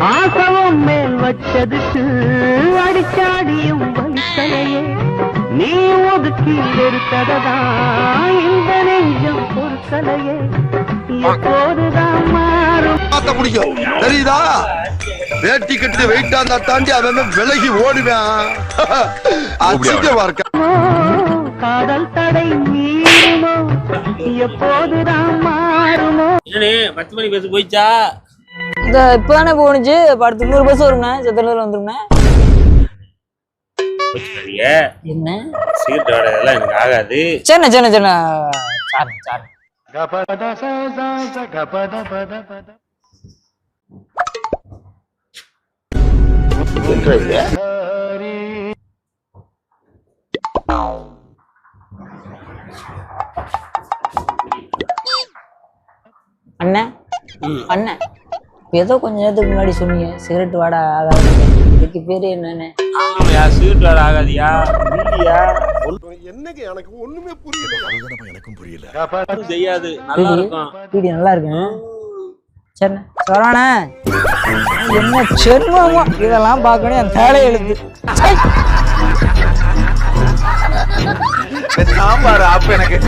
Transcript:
ஆசவம் மேல் வச்சதுக்கு அடிச்சாடியும் வலிக்கலையே நீ ஒதுக்கி வெறுத்ததான் இந்த நெஞ்சம் பொறுக்கலையே எப்போதுதான் மாறும். முடியும் தெரியுதா? வேட்டி கட்டி வெயிட்டா இருந்தா தாண்டி அவன் விலகி ஓடுவேன். அச்சிக்கமா இருக்க காதல் தடை மீறுமோ? எப்போதுதான் மாறுமோ? பத்து மணி பஸ் போயிச்சா இந்த இப்பதானே இப்ப அடுத்து இன்னொரு பஸ் வரும்ண்ணே சித்தனூர் வந்துரும்ண்ணே என்ன? சீட் இதெல்லாம் எனக்கு ஆகாது. சரிண்ணே சரிண்ணே சரிண்ணே சாரி சாரி. அண்ணன் அண்ணன் இப்ப ஏதோ கொஞ்ச நேரத்துக்கு முன்னாடி சொன்னீங்க சிகரெட் வாடா ஆகாது இதுக்கு பேரு என்னன்னு. சீட் வேற ஆகாதியா? இல்லையா? என்னங்க எனக்கு ஒண்ணுமே புரியல. எனக்கும் புரியல. செய்யாது நல்லா இருக்கும். வீடியோ நல்லா இருக்கு சரிண்ணே சொல்றானே என்ன செல்வமோ? இதெல்லாம் பார்க்கணும் என் தேலை எழுது சாம்பார் ஆப் எனக்கு.